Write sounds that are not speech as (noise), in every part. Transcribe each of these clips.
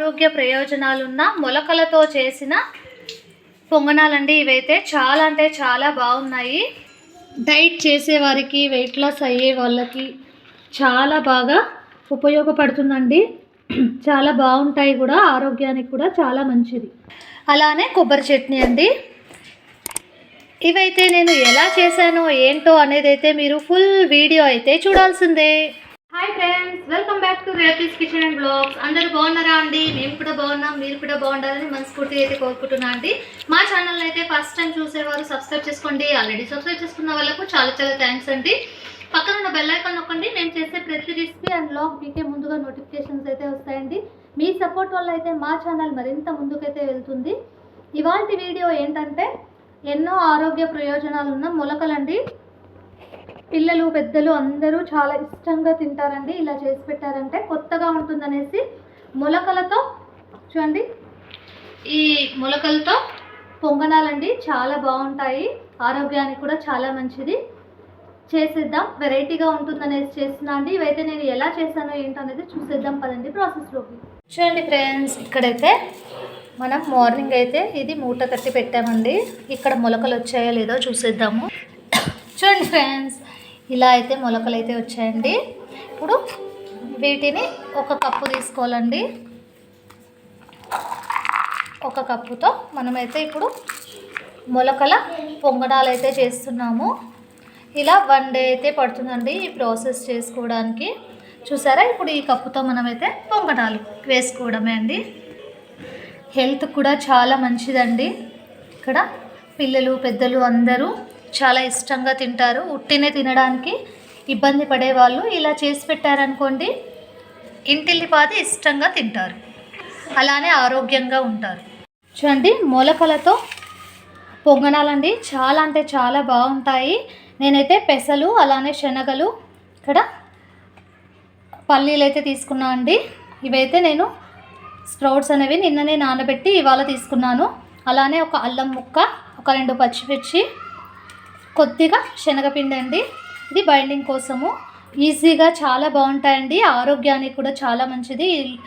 ఆరోగ్య ప్రయోజనాలున్న మొలకలతో చేసిన పొంగనాలండి ఇవైతే. చాలా అంటే చాలా బాగున్నాయి. డైట్ చేసేవారికి వెయిట్ లాస్ అయ్యే వాళ్ళకి చాలా బాగా ఉపయోగపడుతుందండి. చాలా బాగుంటాయి కూడా ఆరోగ్యానికి కూడా చాలా మంచిది. అలానే కొబ్బరి చట్నీ అండి. ఇవైతే నేను ఎలా చేశానో ఏంటో అనేది అయితే మీరు ఫుల్ వీడియో అయితే చూడాల్సిందే. Hi friends welcome back to రేపీస్ kitchen and blogs అందరూ బాగున్నారా అండి? మేము కూడా బాగున్నాం మీరు కూడా బాగుండాలని మనస్ఫూర్తిగా అయితే కోరుకుంటున్నా అండి. మా ఛానల్ అయితే ఫస్ట్ టైం చూసేవారు సబ్స్క్రైబ్ చేసుకోండి. ఆల్రెడీ సబ్స్క్రైబ్ చేసుకున్న వాళ్ళకు చాలా చాలా థ్యాంక్స్ అండి. పక్కన ఉన్న బెల్ ఐకాన్ నొక్కండి. మేము చేసే ప్రతి రెసిపీ అండ్ బ్లాగ్ మీకే ముందుగా నోటిఫికేషన్స్ అయితే వస్తాయండి. మీ సపోర్ట్ వల్ల అయితే మా ఛానల్ మరింత ముందుకైతే వెళ్తుంది. ఇవాళ వీడియో ఏంటంటే ఎన్నో ఆరోగ్య ప్రయోజనాలు ఉన్న మొలకలండి. పిల్లలు పెద్దలు అందరూ చాలా ఇష్టంగా తింటారండి. ఇలా చేసి పెట్టారంటే కొత్తగా ఉంటుందనేసి మొలకలతో చూడండి. ఈ మొలకలతో పొంగనాలండి. చాలా బాగుంటాయి. ఆరోగ్యానికి కూడా చాలా మంచిది. చేసేద్దాం. వెరైటీగా ఉంటుందనేసి చేస్తున్నా అండి. ఇవైతే నేను ఎలా చేశానో అనేది చూసేద్దాం పదండి ప్రాసెస్లోకి. చూడండి ఫ్రెండ్స్ ఇక్కడైతే మనం మార్నింగ్ అయితే ఇది మూట కట్టి పెట్టామండి. ఇక్కడ మొలకలు వచ్చాయో లేదో చూసేద్దాము. (coughs) చూడండి ఫ్రెండ్స్ ఇలా అయితే మొలకలు అయితే వచ్చాయండి. ఇప్పుడు వీటిని ఒక కప్పు తీసుకోవాలండి. ఒక కప్పుతో మనమైతే ఇప్పుడు మొలకల పొంగడాలు అయితే చేస్తున్నాము. ఇలా వన్ డే అయితే పడుతుందండి ఈ ప్రాసెస్ చేసుకోవడానికి. చూసారా? ఇప్పుడు ఈ కప్పుతో మనమైతే పొంగడాలు వేసుకోవడమే అండి. హెల్త్ కూడా చాలా మంచిదండి. ఇక్కడ పిల్లలు పెద్దలు అందరూ చాలా ఇష్టంగా తింటారు. ఉట్టినే తినడానికి ఇబ్బంది పడేవాళ్ళు. ఇలా చేసి పెట్టారనుకోండి ఇంటిల్లిపాది ఇష్టంగా తింటారు. అలానే ఆరోగ్యంగా ఉంటారు. చూడండి మొలకలతో పొంగనాలండి. చాలా అంటే చాలా బాగుంటాయి. నేనైతే పెసలు అలానే శనగలు ఇక్కడ పల్లీలు అయితే తీసుకున్నా అండి. ఇవైతే నేను స్ప్రౌట్స్ అనేవి నిన్ననే నానబెట్టి ఇవాళ తీసుకున్నాను. అలానే ఒక అల్లం ముక్క ఒక రెండు పచ్చిమిర్చి కొద్దిగా శనగపిండి అండి. ఇది బైండింగ్ కోసము. ఈజీగా చాలా బాగుంటాయండి. ఆరోగ్యానికి కూడా చాలా మంచిది.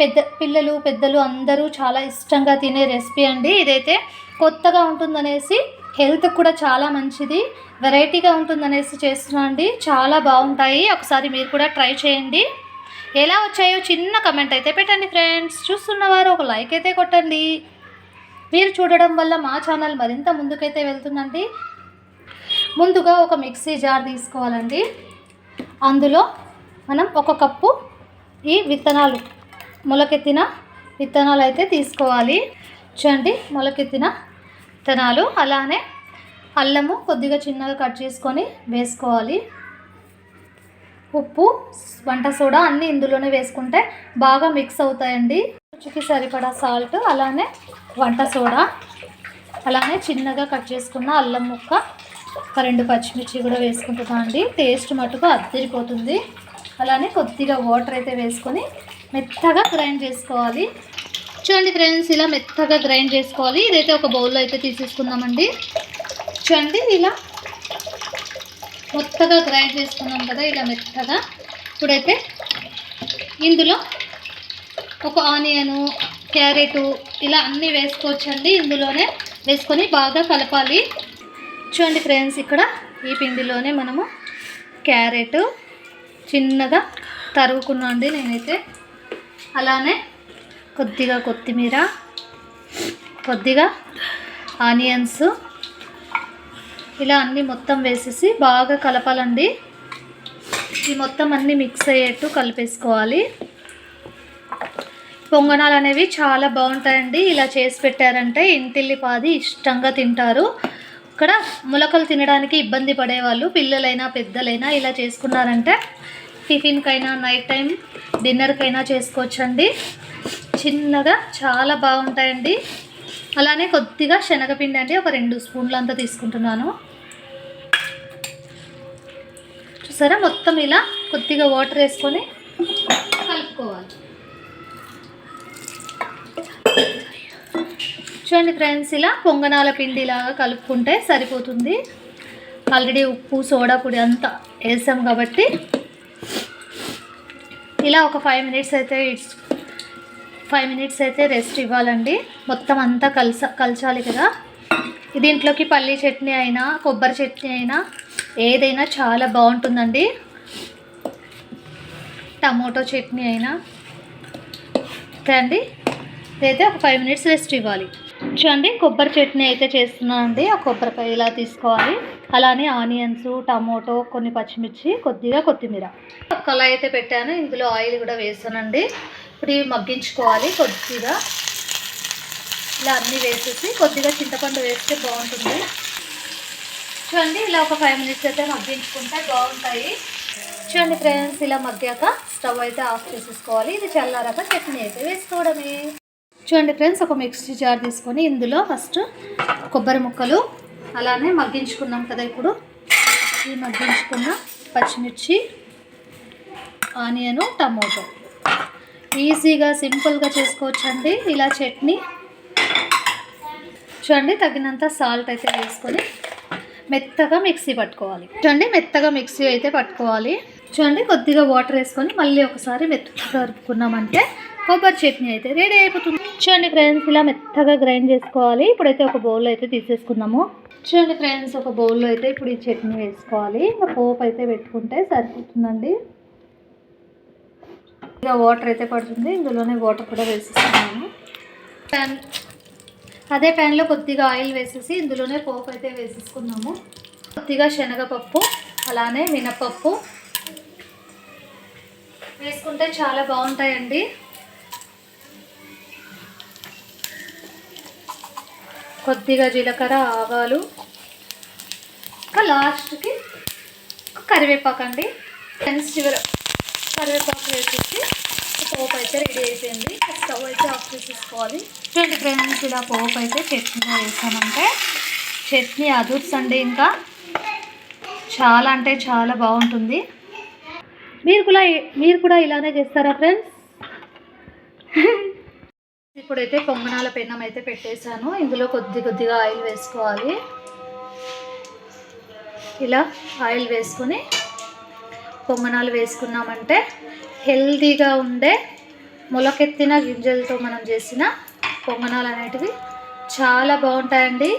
పెద్ద పిల్లలు పెద్దలు అందరూ చాలా ఇష్టంగా తినే రెసిపీ అండి. ఇదైతే కొత్తగా ఉంటుందనేసి హెల్త్ కూడా చాలా మంచిది. వెరైటీగా ఉంటుందనేసి చేస్తున్నా అండి. చాలా బాగుంటాయి. ఒకసారి మీరు కూడా ట్రై చేయండి. ఎలా వచ్చాయో చిన్న కమెంట్ అయితే పెట్టండి ఫ్రెండ్స్. చూస్తున్నవారు ఒక లైక్ అయితే కొట్టండి. మీరు చూడడం వల్ల మా ఛానల్ మరింత ముందుకైతే వెళ్తుందండి. ముందుగా ఒక మిక్సీ జార్ తీసుకోవాలండి. అందులో మనం ఒక కప్పు ఈ విత్తనాలు మొలకెత్తిన విత్తనాలు అయితే తీసుకోవాలి. చూడండి మొలకెత్తిన విత్తనాలు అలానే అల్లము కొద్దిగా చిన్నగా కట్ చేసుకొని వేసుకోవాలి. ఉప్పు వంట సోడా అన్నీ ఇందులోనే వేసుకుంటే బాగా మిక్స్ అవుతాయండి. రుచికి సరిపడా సాల్ట్ అలానే వంట సోడా అలానే చిన్నగా కట్ చేసుకున్న అల్లం ముక్క ఒక రెండు పచ్చిమిర్చి కూడా వేసుకుంటున్నా అండి. టేస్ట్ మటుకు అద్దరిపోతుంది అలానే కొద్దిగా వాటర్ అయితే వేసుకొని మెత్తగా గ్రైండ్ చేసుకోవాలి. చూడండి ఫ్రెండ్స్ ఇలా మెత్తగా గ్రైండ్ చేసుకోవాలి. ఇదైతే ఒక బౌల్లో అయితే తీసేసుకుందామండి. చూడండి ఇలా మొత్తగా గ్రైండ్ చేసుకున్నాం కదా ఇలా మెత్తగా. ఇప్పుడైతే ఇందులో ఒక ఆనియను క్యారెటు ఇలా అన్నీ వేసుకోవచ్చండి. ఇందులోనే వేసుకొని బాగా కలపాలి. చూడండి ఫ్రెండ్స్ ఇక్కడ ఈ పిండిలోనే మనము క్యారెట్ చిన్నగా తరుగుకున్నా అండి నేనైతే. అలానే కొద్దిగా కొత్తిమీర కొద్దిగా ఆనియన్స్ ఇలా అన్నీ మొత్తం వేసేసి బాగా కలపాలండి. ఈ మొత్తం అన్నీ మిక్స్ అయ్యేట్టు కలిపేసుకోవాలి. పొంగనాలు అనేవి చాలా బాగుంటాయండి. ఇలా చేసి పెట్టారంటే ఇంటిల్లిపాది ఇష్టంగా తింటారు. ఇక్కడ మొలకలు తినడానికి ఇబ్బంది పడేవాళ్ళు పిల్లలైనా పెద్దలైనా ఇలా చేసుకున్నారంటే టిఫిన్కైనా నైట్ టైం డిన్నర్కైనా చేసుకోవచ్చండి. చిన్నగా చాలా బాగుంటాయండి. అలానే కొద్దిగా శనగపిండి అండి ఒక రెండు స్పూన్లు అంతా తీసుకుంటున్నాను. చూసారా? మొత్తం ఇలా కొద్దిగా వాటర్ వేసుకొని కలుపుకోవాలి. చూడండి ఫ్రెండ్స్ ఇలా పొంగనాల పిండిలాగా కలుపుకుంటే సరిపోతుంది. ఆల్రెడీ ఉప్పు సోడా పొడి అంతా వేసాం కాబట్టి. ఇలా ఒక ఫైవ్ మినిట్స్ అయితే ఫైవ్ మినిట్స్ అయితే రెస్ట్ ఇవ్వాలండి. మొత్తం అంతా కలస కలచాలి కదా. దీంట్లోకి పల్లీ చట్నీ అయినా కొబ్బరి చట్నీ అయినా ఏదైనా చాలా బాగుంటుందండి. టమోటో చట్నీ అయినా. ఓకే అండి. ఇదైతే ఒక ఫైవ్ మినిట్స్ రెస్ట్ ఇవ్వాలి. చూడండి కొబ్బరి చట్నీ అయితే చేస్తున్నాను అండి. ఆ కొబ్బరికాయ ఇలా తీసుకోవాలి. అలానే ఆనియన్స్ టమోటో కొన్ని పచ్చిమిర్చి కొద్దిగా కొత్తిమీర. కళాయి అయితే పెట్టాను. ఇందులో ఆయిల్ కూడా వేస్తానండి ఇప్పుడు ఇవి మగ్గించుకోవాలి కొద్దిగా. ఇలా అన్నీ వేసేసి కొద్దిగా చింతపండు వేస్తే బాగుంటుంది. చూడండి ఇలా ఒక ఫైవ్ మినిట్స్ అయితే మగ్గించుకుంటే బాగుంటాయి. చూడండి ఫ్రెండ్స్ ఇలా మగ్గాక స్టవ్ అయితే ఆఫ్ చేసేసుకోవాలి. ఇది చల్లారాక చట్నీ అయితే వేసుకోవడమే. చూడండి ఫ్రెండ్స్ ఒక మిక్సీ జార్ తీసుకొని ఇందులో ఫస్ట్ కొబ్బరి ముక్కలు అలానే మగ్గించుకున్నాం కదా ఇప్పుడు. ఈ మగ్గించుకున్న పచ్చిమిర్చి ఆనియను టమోటో. ఈజీగా సింపుల్గా చేసుకోవచ్చండి. ఇలా చట్నీ. చూడండి తగినంత సాల్ట్ అయితే వేసుకొని మెత్తగా మిక్సీ పట్టుకోవాలి. చూడండి మెత్తగా మిక్సీ అయితే పట్టుకోవాలి. చూడండి కొద్దిగా వాటర్ వేసుకొని మళ్ళీ ఒకసారి మెత్తగా కలుపుకున్నామంటే కొబ్బరి చట్నీ అయితే రెడీ అయిపోతుంది. చూడండి ఫ్రెండ్స్ ఇలా మెత్తగా గ్రైండ్ చేసుకోవాలి. ఇప్పుడైతే ఒక బౌల్లో అయితే తీసేసుకుందాము. చూడండి ఫ్రెండ్స్ ఒక బౌల్లో అయితే ఇప్పుడు ఈ చట్నీ వేసుకోవాలి. ఇంకా పోపు అయితే పెట్టుకుంటే సరిపోతుందండి. ఇలా వాటర్ అయితే పడుతుంది. ఇందులోనే వాటర్ కూడా వేసేస్తున్నాము ప్యాన్ అదే ప్యాన్లో కొద్దిగా ఆయిల్ వేసేసి ఇందులోనే పోపు అయితే వేసేసుకున్నాము కొద్దిగా శనగపప్పు అలానే మినపప్పు. వేసుకుంటే చాలా బాగుంటాయండి. కొద్దిగా జీలకర్ర ఆవాలు. ఇంకా లాస్ట్కి కరివేపాకు అండి. ఫ్రెండ్స్ చివర కరివేపాకు వేసేసి పోపు అయితే రెడీ అయిపోయింది. స్టవ్ అయితే ఆఫ్ చేసేసుకోవాలి. చూడండి ఫ్రెండ్స్ ఇలా పోపు అయితే చట్నీ వేసామంటే చట్నీ అదుర్స్ అండి ఇంకా. చాలా అంటే చాలా బాగుంటుంది. మీరు కూడా మీరు కూడా ఇలానే చేస్తారా ఫ్రెండ్స్? ఇప్పుడైతే పొంగనాల పెన్నం అయితే పెట్టేశాను. ఇందులో కొద్ది కొద్దిగా ఆయిల్ వేసుకోవాలి. ఇలా ఆయిల్ వేసుకొని పొంగనాలు వేసుకున్నామంటే హెల్దీగా ఉండే మొలకెత్తిన గింజలతో మనం చేసిన పొంగనాలు అనేటివి చాలా బాగుంటాయండి.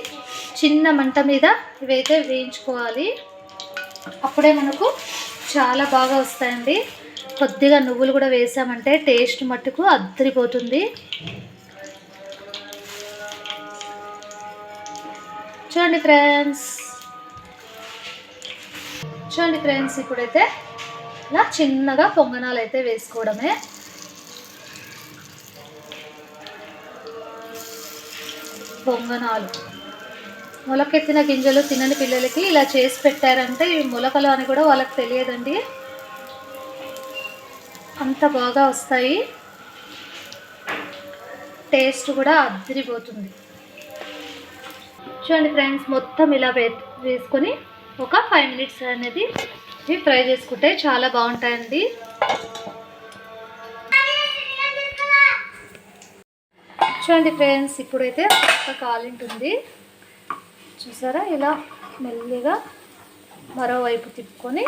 చిన్న మంట మీద ఇవైతే వేయించుకోవాలి. అప్పుడే మనకు చాలా బాగా వస్తాయండి. కొద్దిగా నువ్వులు కూడా వేసామంటే టేస్ట్ మట్టుకు అద్దరిపోతుంది. చూడండి ఫ్రెండ్స్. చూడండి ఫ్రెండ్స్ ఇప్పుడైతే ఇలా చిన్నగా పొంగనాలు అయితే వేసుకోవడమే. పొంగనాలు. మొలకెత్తిన గింజలు తినని పిల్లలకి ఇలా చేసి పెట్టారంటే ఇవి మొలకలు అని కూడా వాళ్ళకి తెలియదండి. అంత బాగా వస్తాయి. టేస్ట్ కూడా అద్దరిపోతుంది చూడండి ఫ్రెండ్స్ మొత్తం ఇలా వేసుకొని ఒక ఫైవ్ మినిట్స్ అనేది ఇవి ఫ్రై చేసుకుంటే చాలా బాగుంటాయండి. చూడండి ఫ్రెండ్స్ ఇప్పుడైతే ఒక కాలింటుంది చూసారా? ఇలా మెల్లిగా మరోవైపు తిప్పుకొని.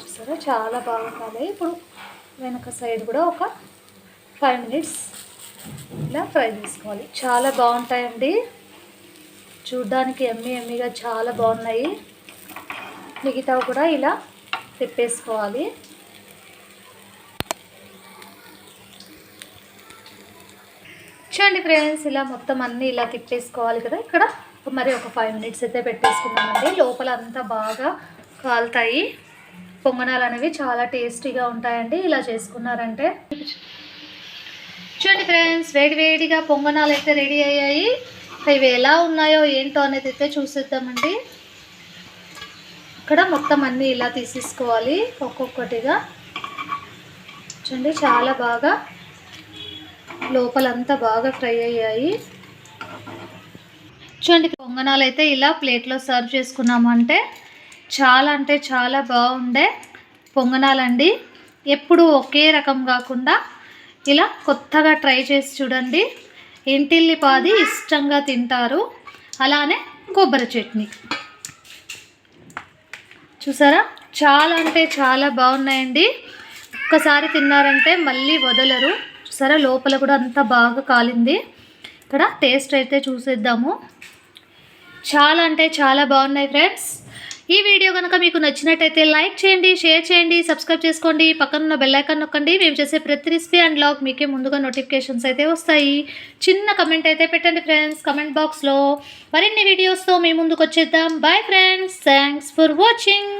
చూసారా? చాలా బాగుంటుంది ఇప్పుడు వెనక సైడ్ కూడా ఒక ఫైవ్ మినిట్స్ ఇలా ఫ్రై చేసుకోవాలి. చాలా బాగుంటాయండి. చూడ్డానికి ఎమ్మి ఎమ్మిగా చాలా బాగున్నాయి. మిగతావి కూడా ఇలా తిప్పేసుకోవాలి. చూడండి ఫ్రెండ్స్ ఇలా మొత్తం అన్నీ ఇలా తిప్పేసుకోవాలి కదా. ఇక్కడ మరి ఒక ఫైవ్ మినిట్స్ అయితే పెట్టేసుకున్నామండి లోపల అంతా బాగా కాలుతాయి. పొంగనాలు అనేవి చాలా టేస్టీగా ఉంటాయండి. ఇలా చేసుకున్నారంటే. చూడండి ఫ్రెండ్స్ వేడి వేడిగా పొంగనాలు అయితే రెడీ అయ్యాయి. ఇవి ఎలా ఉన్నాయో ఏంటో అనేది అయితే చూసేద్దామండి. ఇక్కడ మొత్తం అన్నీ ఇలా తీసేసుకోవాలి ఒక్కొక్కటిగా. చూడండి చాలా బాగా లోపలంతా బాగా ఫ్రై అయ్యాయి. చూడండి పొంగనాలు అయితే ఇలా ప్లేట్లో సర్వ్ చేసుకున్నామంటే చాలా అంటే చాలా బాగుండే పొంగనాలండి. ఎప్పుడు ఒకే రకం కాకుండా ఇలా కొత్తగా ట్రై చేసి చూడండి. ఇంటిల్లిపాది ఇష్టంగా తింటారు. అలానే కొబ్బరి చట్నీ. చూసారా? చాలా అంటే చాలా బాగున్నాయండి. ఒక్కసారి తిన్నారంటే మళ్ళీ వదలరు. చూసారా? లోపల కూడా అంతా బాగా కాలింది. ఇక్కడ టేస్ట్ అయితే చూసేద్దాము. చాలా అంటే చాలా బాగున్నాయి ఫ్రెండ్స్. ఈ వీడియో కనుక మీకు నచ్చినట్టయితే లైక్ చేయండి షేర్ చేయండి సబ్స్క్రైబ్ చేసుకోండి. పక్కన ఉన్న నొక్కండి. మేము చేసే ప్రతి రెసిపీ అండ్ లాగ్ మీకే ముందుగా నోటిఫికేషన్స్ అయితే వస్తాయి. చిన్న కమెంట్ అయితే పెట్టండి ఫ్రెండ్స్ కమెంట్ బాక్స్లో మరిన్ని వీడియోస్తో మీ ముందుకు వచ్చేద్దాం bye friends thanks for watching